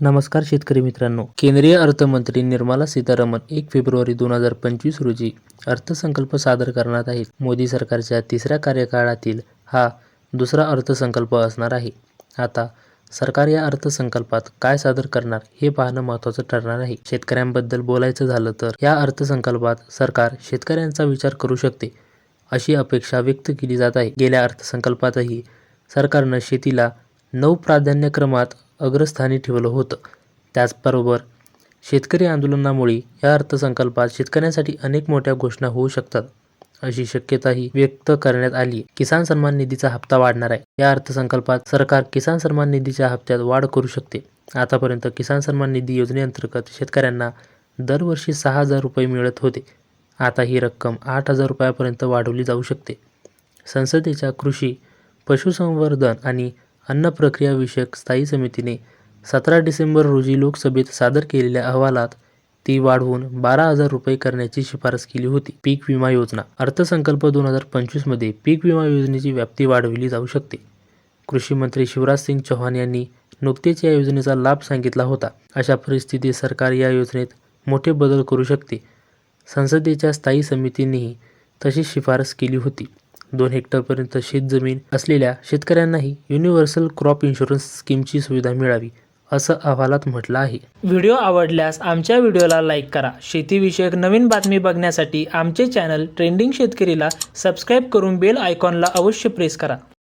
नमस्कार शेतकरी मित्रांनो. केंद्रीय अर्थमंत्री निर्मला सीतारामन एक फेब्रुवारी दोन हजार पंचवीस रोजी अर्थसंकल्प सादर करणार आहेत. मोदी सरकारच्या तिसऱ्या कार्यकाळातील हा दुसरा अर्थसंकल्प असणार आहे. आता सरकार या अर्थसंकल्पात काय सादर करणार हे पाहणं महत्त्वाचं ठरणार आहे. शेतकऱ्यांबद्दल बोलायचं झालं तर या अर्थसंकल्पात सरकार शेतकऱ्यांचा विचार करू शकते अशी अपेक्षा व्यक्त केली जात आहे. गेल्या अर्थसंकल्पातही सरकारनं शेतीला नऊ प्राधान्यक्रमात अग्रस्थानी ठेवलं होतं. त्याचबरोबर शेतकरी आंदोलनामुळे या अर्थसंकल्पात शेतकऱ्यांसाठी अनेक मोठ्या घोषणा होऊ शकतात अशी शक्यताही व्यक्त करण्यात आली. किसान सन्मान निधीचा हप्ता वाढणार आहे. या अर्थसंकल्पात सरकार किसान सन्मान निधीच्या हप्त्यात वाढ करू शकते. आतापर्यंत किसान सन्मान निधी योजनेअंतर्गत शेतकऱ्यांना दरवर्षी सहा हजार रुपये मिळत होते. आता ही रक्कम आठ हजार रुपयापर्यंत वाढवली जाऊ शकते. संसदेच्या कृषी पशुसंवर्धन आणि अन्न प्रक्रिया विषयक स्थायी समितीने सतरा डिसेंबर रोजी लोकसभेत सादर केलेल्या अहवालात ती वाढवून बारा हजार रुपये करण्याची शिफारस केली होती. पीक विमा योजना. अर्थसंकल्प दोन हजार पंचवीसमध्ये पीक विमा योजनेची व्याप्ती वाढवली जाऊ शकते. कृषी मंत्री शिवराज सिंग चौहान यांनी नुकतेच या योजनेचा लाभ सांगितला होता. अशा परिस्थितीत सरकार या योजनेत मोठे बदल करू शकते. संसदेच्या स्थायी समितीनेही तशीच शिफारस केली होती. दोन हेक्टरपर्यंत शेतजमीन असलेल्या शेतकऱ्यांनाही युनिव्हर्सल क्रॉप इन्शुरन्स स्कीमची सुविधा मिळावी असं अहवालात म्हटलं आहे. व्हिडिओ आवडल्यास आमच्या व्हिडिओला लाईक करा. शेतीविषयक नवीन बातमी बघण्यासाठी आमचे चॅनल ट्रेंडिंग शेतकरीला सबस्क्राईब करून बेल आयकॉनला अवश्य प्रेस करा.